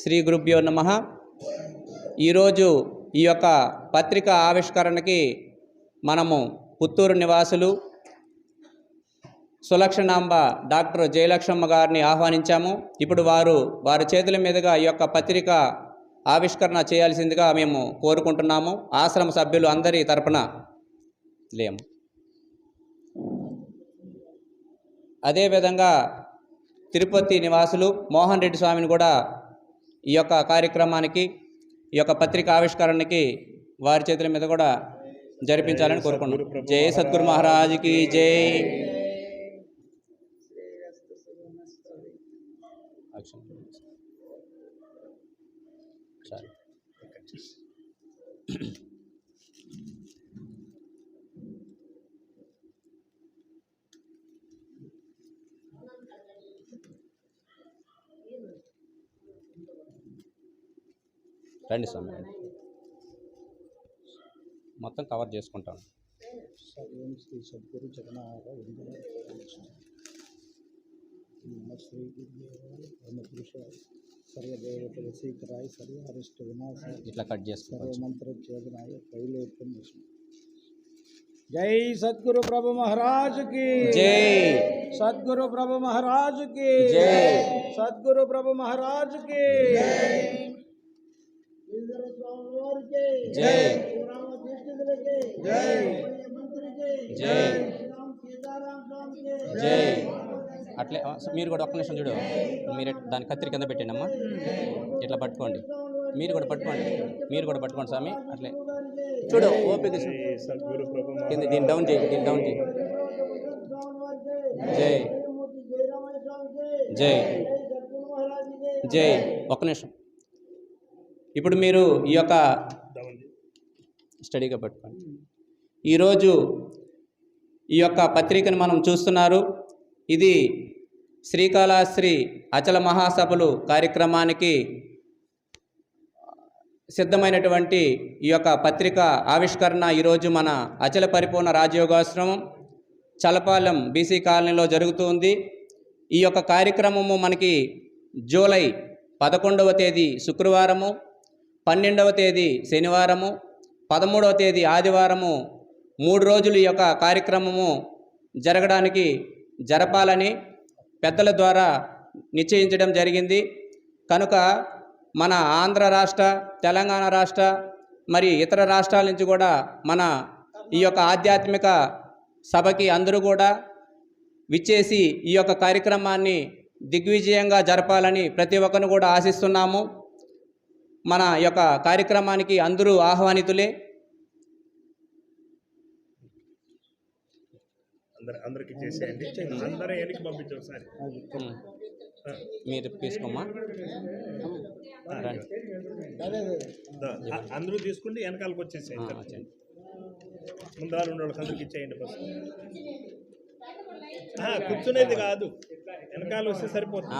శ్రీ గురుభ్యో నమ. ఈరోజు ఈ యొక్క పత్రిక ఆవిష్కరణకి మనము పుత్తూరు నివాసులు సులక్షణాంబ డాక్టర్ జయలక్ష్మమ్మ గారిని ఆహ్వానించాము. ఇప్పుడు వారు వారి చేతుల మీదుగా ఈ యొక్క పత్రిక ఆవిష్కరణ చేయాల్సిందిగా మేము కోరుకుంటున్నాము. ఆశ్రమ సభ్యులు అందరి తరపున. లేము అదేవిధంగా తిరుపతి నివాసులు మోహన్ రెడ్డి స్వామిని కూడా ఈ యొక్క కార్యక్రమానికి ఈ యొక్క పత్రిక ఆవిష్కరణకి వారి చేతుల మీద కూడా జరిపించాలని కోరుకుంటున్నాం. జై సద్గురు మహారాజుకి జై. రండి స్వామి రండి. మొత్తం కవర్ చేసుకుంటాను. శ్రీ సద్గురు జగన్నాథ సర్వ వినాశ. ఇట్లా కట్ విష్ణు జై సద్గురు ప్రభు మహారాజ్కి. జై. సద్గురు ప్రభు మహారాజ్కి. జై. సద్గురు ప్రభు మహారాజ్కి. జై. జై. జై. అట్లే ఆ, మీరు కూడా ఒక్క నిమిషం చూడు. మీరు దాని కత్తిరి కింద పెట్టండి అమ్మా ఇట్లా పట్టుకోండి. మీరు కూడా పట్టుకోండి. మీరు కూడా పట్టుకోండి స్వామి. అట్లే. చూడు ఓపిక కింద దీన్ని డౌన్ చేయి దీన్ని డౌన్ చేయి. జై. జై. జై. ఒక్క నిమిషం. ఇప్పుడు మీరు ఈ యొక్క స్టడీగా పట్టుకోండి. ఈరోజు ఈ యొక్క పత్రికను మనం చూస్తున్నారు. ఇది శ్రీకాళహస్త్రి అచల మహాసభలు కార్యక్రమానికి సిద్ధమైనటువంటి ఈ యొక్క పత్రిక ఆవిష్కరణ ఈరోజు మన అచల పరిపూర్ణ రాజయోగాశ్రమం చలపాలెం బీసీ కాలనీలో జరుగుతుంది. ఈ యొక్క కార్యక్రమము మనకి జూలై పదకొండవ తేదీ శుక్రవారము. పన్నెండవ తేదీ శనివారము పదమూడవ తేదీ ఆదివారము మూడు రోజులు ఈ యొక్క కార్యక్రమము జరగడానికి జరపాలని పెద్దల ద్వారా నిశ్చయించడం జరిగింది. కనుక మన ఆంధ్ర రాష్ట్ర తెలంగాణ రాష్ట్ర మరి ఇతర రాష్ట్రాల నుంచి కూడా మన ఈ యొక్క ఆధ్యాత్మిక సభకి అందరూ కూడా విచ్చేసి ఈ యొక్క కార్యక్రమాన్ని దిగ్విజయంగా జరపాలని ప్రతి ఒక్కరిని కూడా ఆశిస్తున్నాము. మన యొక్క కార్యక్రమానికి అందరూ ఆహ్వానితులే. అందరు అందరికి చేసేయండి. అందరూ వెనక్కి పంపించు ఒకసారి. ఉమ్. మీరు అ- అందరూ తీసుకుంటే వెనకాలకు వచ్చేసేయండి. ముందు వాళ్ళకి అందరికి ఇచ్చేయండి ఫస్ట్. కూర్చునేది కాదు. వెనకాల వస్తే సరిపోతుంది.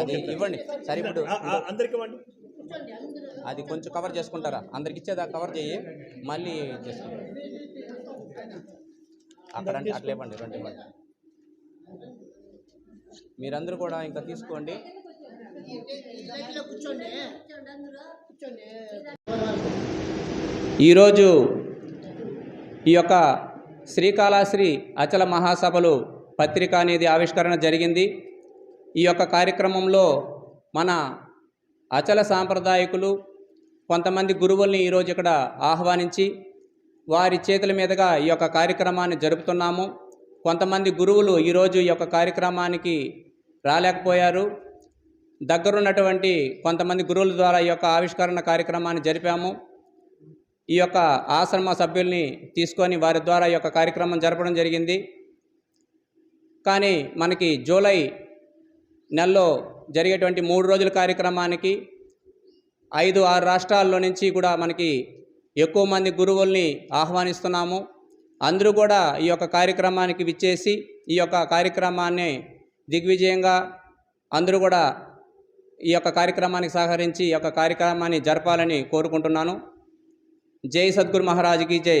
అది. ఇవ్వండి. సరే ఇప్పుడు అందరికి అది కొంచెం కవర్ చేసుకుంటారా? అందరికి ఇచ్చేదా? కవర్ చేయి. మళ్ళీ చేసుకుంటారు అక్కడ అంటే అట్లా ఇవ్వండి రెండు ఇవ్వండి. మీరందరూ కూడా ఇంకా తీసుకోండి. ఈరోజు ఈ యొక్క శ్రీకాళహస్త్రి అచల మహాసభలు పత్రిక అనేది ఆవిష్కరణ జరిగింది. ఈ యొక్క కార్యక్రమంలో మన అచల సాంప్రదాయకులు కొంతమంది గురువుల్ని ఈరోజు ఇక్కడ ఆహ్వానించి వారి చేతుల మీదుగా ఈ యొక్క కార్యక్రమాన్ని జరుపుతున్నాము. కొంతమంది గురువులు ఈరోజు ఈ యొక్క కార్యక్రమానికి రాలేకపోయారు. దగ్గరున్నటువంటి కొంతమంది గురువుల ద్వారా ఈ యొక్క ఆవిష్కరణ కార్యక్రమాన్ని జరిపాము. ఈ యొక్క ఆశ్రమ సభ్యుల్ని తీసుకొని వారి ద్వారా ఈ యొక్క కార్యక్రమం జరపడం జరిగింది. కానీ మనకి జూలై నెలలో జరిగేటువంటి మూడు రోజుల కార్యక్రమానికి ఐదు ఆరు రాష్ట్రాల్లో నుంచి కూడా మనకి ఎక్కువ మంది గురువుల్ని ఆహ్వానిస్తున్నాము. అందరూ కూడా ఈ యొక్క కార్యక్రమానికి విచ్చేసి ఈ యొక్క కార్యక్రమాన్ని దిగ్విజయంగా అందరూ కూడా ఈ యొక్క కార్యక్రమానికి సహకరించి ఈ యొక్క కార్యక్రమాన్ని జరపాలని కోరుకుంటున్నాను. జై సద్గురు మహారాజుకి జై.